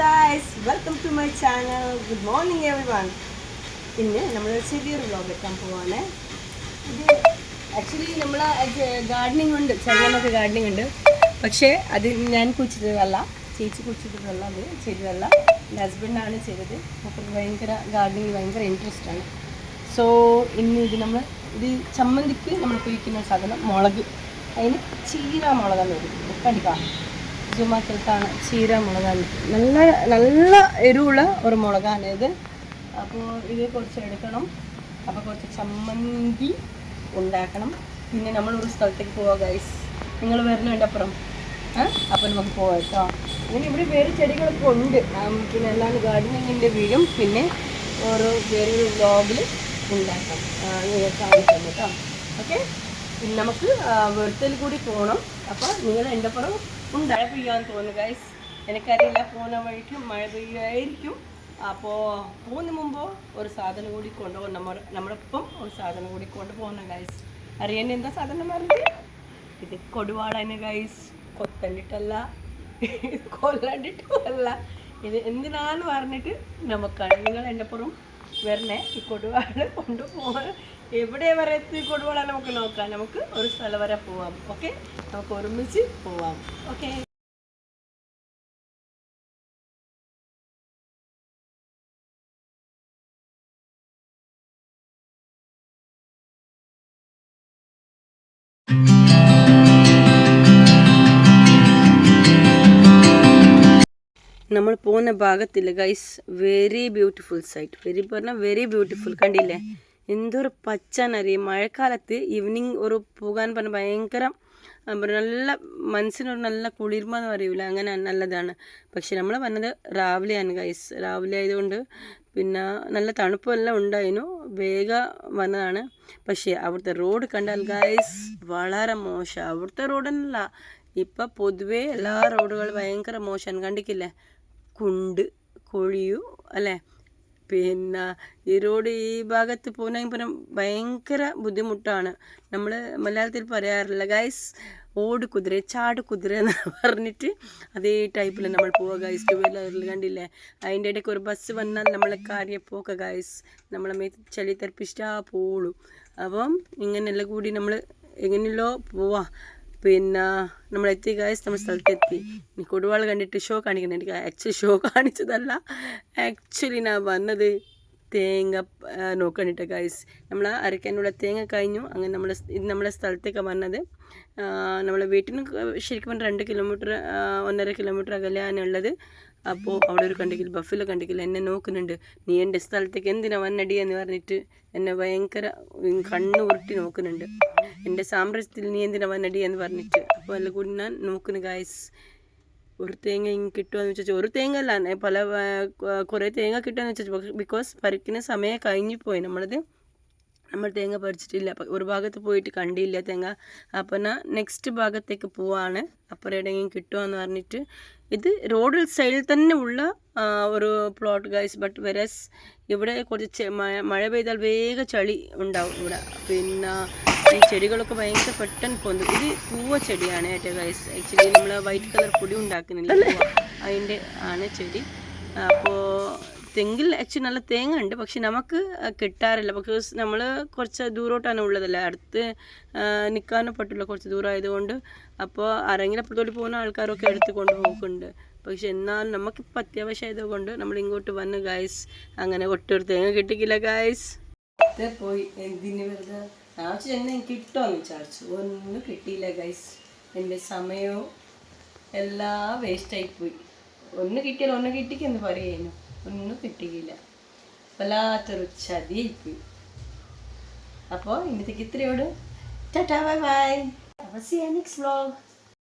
Guys welcome to my channel good morning everyone ഇന്ന് നമ്മൾ ചെറിയൊരു വ്ലോഗ് എത്താൻ പോവാണ്. ഇത് ആക്ച്വലി നമ്മൾ ഗാർഡനിങ് ഉണ്ട്. ചെറുതൊക്കെ ഗാർഡനിങ് ഉണ്ട്. പക്ഷേ അത് ഞാൻ കുച്ചിട്ടതല്ല ചേച്ചി കുച്ചിട്ടതല്ല അത് ചെയ്തതല്ല. എന്റെ ഹസ്ബൻഡാണ് ചെയ്തത്. അപ്പോൾ ഭയങ്കര ഗാർഡനിങ് ഭയങ്കര ഇൻട്രസ്റ്റ് ആണ്. സോ ഇന്ന് ഇത് നമ്മൾ ഇത് ചമ്മന്തിക്ക് നമ്മൾ ഉപയോഗിക്കുന്ന സാധനം മുളക്. അതിന് ചീര മുളകാണ് വരും കണ്ടിക്കാം ജുമാക്കലത്താണ് ചീര മുളകാണ് നല്ല നല്ല എരിവുള്ള ഒരു മുളകാണ് ഇത്. അപ്പോൾ ഇത് കുറച്ച് എടുക്കണം. അപ്പോൾ കുറച്ച് ചമ്മന്തി ഉണ്ടാക്കണം. പിന്നെ നമ്മൾ ഒരു സ്ഥലത്തേക്ക് പോവാം ഗൈസ് നിങ്ങൾ വരുന്നുണ്ട് അപ്പുറം? അപ്പോൾ നമുക്ക് പോവാം കേട്ടോ. അങ്ങനെ ഇവിടെ വേറെ ചെടികളൊക്കെ ഉണ്ട്. പിന്നെ എല്ലാം ഗാർഡനിങ്ങിന്റെ വീടും പിന്നെ ഓരോ വേറൊരു വ്ലോഗിൽ ഉണ്ടാക്കാം. കാണിക്കാം കേട്ടോ. ഓക്കെ പിന്നെ നമുക്ക് വെറുത്തൽ കൂടി പോകണം അപ്പോൾ നിങ്ങൾ എന്റെ പുറം ഉണ്ട് മഴ പെയ്യാന്ന് തോന്നുന്നു ഗൈസ് എനിക്കറിയില്ല പോകുന്ന വഴിക്ക് മഴ പെയ്യുമായിരിക്കും അപ്പോൾ പോകുന്ന മുമ്പ് ഒരു സാധനം കൂടി കൊണ്ടുപോകും നമ്മൾ നമ്മളൊപ്പം ഒരു സാധനം കൂടി കൊണ്ടുപോകണം ഗൈസ് അറിയാൻ എന്താ സാധനം പറഞ്ഞത്? ഇത് കൊടുവാളാണ് ഗൈസ് കൊത്തണ്ടിട്ടല്ല കൊല്ലണ്ടിട്ടുമല്ല ഇത് എന്തിനാന്ന് പറഞ്ഞിട്ട് നമുക്കാണ് നിങ്ങൾ എന്റെ പുറം വരണേ ഈ കൊടുവാൾ കൊണ്ടുപോകാൻ. എവിടെ വരെ എത്തി കൊടുവാട നമുക്ക് നോക്കാം. നമുക്ക് ഒരു സ്ഥലം വരെ പോവാം. ഓക്കെ? നമുക്ക് ഒരുമിച്ച് പോവാം. ഓക്കെ? നമ്മൾ പോകുന്ന ഭാഗത്തിൽ guys very beautiful site very പറഞ്ഞാൽ വെരി ബ്യൂട്ടിഫുൾ കണ്ടില്ലേ? എന്തൊരു പച്ചാന്നറിയും മഴക്കാലത്ത് ഈവനിങ് ഒരു പോകാൻ പറഞ്ഞ ഭയങ്കര നല്ല മനസ്സിനൊരു നല്ല കുളിർമ എന്ന് പറയൂല. അങ്ങനെ നല്ലതാണ്. പക്ഷെ നമ്മൾ വന്നത് രാവിലെയാണ് ഗൈസ് രാവിലെ ആയതുകൊണ്ട് പിന്നെ നല്ല തണുപ്പെല്ലാം ഉണ്ടായിരുന്നു. വേഗം വന്നതാണ്. പക്ഷേ അവിടുത്തെ റോഡ് കണ്ടാൽ ഗൈസ് വളരെ മോശം. അവിടുത്തെ റോഡല്ല ഇപ്പം പൊതുവേ എല്ലാ റോഡുകളും ഭയങ്കര മോശമാണ്. കണ്ടിക്കില്ലേ കുണ്ട് കുഴിയു അല്ലേ? പിന്നെ ഈ റോഡ് ഈ ഭാഗത്ത് പിന്നെ ഭയങ്കര ബുദ്ധിമുട്ടാണ്. നമ്മൾ മലയാളത്തിൽ പറയാറില്ല ഗൈസ് ഓട് കുതിര ചാട് കുതിര എന്ന് പറഞ്ഞിട്ട് അതേ ടൈപ്പിൽ നമ്മൾ പോവുക. ഗൈസ് ടു വീലറിൽ കണ്ടില്ലേ? അതിന്റെ ഇടയ്ക്ക് ഒരു ബസ് വന്നാൽ നമ്മളെ കാര്യം പോക്ക ഗൈസ് നമ്മളെ മേ ചളി തെറിപ്പിച്ചിട്ടാ പോളൂ അപ്പം ഇങ്ങനെയെല്ലാം കൂടി നമ്മൾ എങ്ങനെയല്ലോ പോവാ. പിന്നെ നമ്മൾ എത്തി ഗായസ് നമ്മൾ സ്ഥലത്തെത്തി. ഇനി കൊടുവാൾ കണ്ടിട്ട് ഷോ കാണിക്കണം എനിക്ക് ആക്ച്വലി ഷോ കാണിച്ചതല്ല. ആക്ച്വലി ഞാൻ വന്നത് തേങ്ങ നോക്കണിട്ട് ഗായ്സ് നമ്മൾ അരക്കാനുള്ള തേങ്ങ കഴിഞ്ഞു. അങ്ങനെ നമ്മൾ ഇത് നമ്മളെ സ്ഥലത്തേക്ക് വന്നത്. നമ്മളെ വീട്ടിൽ നിന്ന് ശരിക്കും രണ്ട് കിലോമീറ്റർ ഒന്നര കിലോമീറ്റർ അകലെയാണുള്ളത് അപ്പോൾ അവിടെ ഒരു കണ്ടെങ്കിൽ ബഫിലോ കണ്ടെങ്കിൽ എന്നെ നോക്കുന്നുണ്ട്. നീ എന്റെ സ്ഥലത്തേക്ക് എന്തിനാ വന്നടി? എന്ന് പറഞ്ഞിട്ട് എന്നെ ഭയങ്കര കണ്ണ് ഉരുട്ടി നോക്കുന്നുണ്ട്. എന്റെ സാമ്രാജ്യത്തിൽ നീ എന്തിനാ വന്നടി എന്ന് പറഞ്ഞിട്ട്? അപ്പോൾ എല്ലാം കൂടി ഞാൻ നോക്കുന്നു ഗായ്സ് ഒരു തേങ്ങ ഇങ്ങനെ കിട്ടുമെന്ന് വെച്ചാൽ ഒരു തേങ്ങ അല്ല ഞാൻ പല കുറേ തേങ്ങ കിട്ടുമെന്ന് വെച്ചാൽ ബിക്കോസ് പരിക്കുന്ന സമയം കഴിഞ്ഞു പോയി നമ്മളത് നമ്മൾ തേങ്ങ പറിച്ചിട്ടില്ല. അപ്പം ഒരു ഭാഗത്ത് പോയിട്ട് കണ്ടില്ല തേങ്ങ. അപ്പം എന്നാൽ നെക്സ്റ്റ് ഭാഗത്തേക്ക് പോവാണ്. അപ്പുറം എവിടെയെങ്കിലും കിട്ടുമെന്ന് പറഞ്ഞിട്ട്. ഇത് റോഡിൽ സൈഡിൽ തന്നെ ഉള്ള ഒരു പ്ലോട്ട് ഗൈസ് ബട്ട് വെരസ് ഇവിടെ കുറച്ച് മഴ മഴ പെയ്താൽ വേഗം ചളി ഉണ്ടാവും ഇവിടെ. പിന്നെ ഈ ചെടികളൊക്കെ ഭയങ്കര പെട്ടെന്ന് പൊന്തും. ഇത് പൂവ ചെടിയാണ് ഏറ്റവും ഗൈസ് ആക്ച്വലി നമ്മൾ വൈറ്റ് കളർ പൊടി ഉണ്ടാക്കുന്നില്ല. അതിന്റെ ആണ് ചെടി. അപ്പോൾ തെങ്ങിൽ ആക്ച്വലി നല്ല തേങ്ങ ഉണ്ട്. പക്ഷെ നമുക്ക് കിട്ടാറില്ല. ബിക്കോസ് നമ്മൾ കുറച്ച് ദൂരോട്ടാണ് ഉള്ളതല്ലേ. അടുത്ത് നിൽക്കാനും പറ്റില്ല കുറച്ച് ദൂരമായതുകൊണ്ട് അപ്പോൾ ആരെങ്കിലും അപ്പുറത്തോട്ട് പോകുന്ന ആൾക്കാരൊക്കെ എടുത്ത് കൊണ്ടുപോക്കുന്നുണ്ട് പക്ഷെ എന്നാലും നമുക്കിപ്പോൾ അത്യാവശ്യം ആയതുകൊണ്ട് നമ്മൾ ഇങ്ങോട്ട് വന്ന് ഗായ്സ് അങ്ങനെ ഒട്ടൊരു തേങ്ങ കിട്ടിക്കില്ല ഗായ്സ് പോയി എന്തിന് വെറുതെ ഞാൻ ചെന്ന് കിട്ടുമെന്ന് വിചാരിച്ചു. ഒന്നും കിട്ടിയില്ല ഗൈസ് എന്റെ സമയവും എല്ലാം വേസ്റ്റായിപ്പോയി ഒന്ന് കിട്ടിയാൽ ഒന്ന് കിട്ടിക്കെന്ന് പറയുന്നു. ഒന്നും കിട്ടിയില്ല. വല്ലാത്തൊരു ചതിയായിപ്പോയി അപ്പോൾ ഇന്നത്തേക്ക് ഇത്രയോട് ടാറ്റാ ബൈ ബൈ. അപ്പോൾ സി നെക്സ്റ്റ് വ്ലോഗ്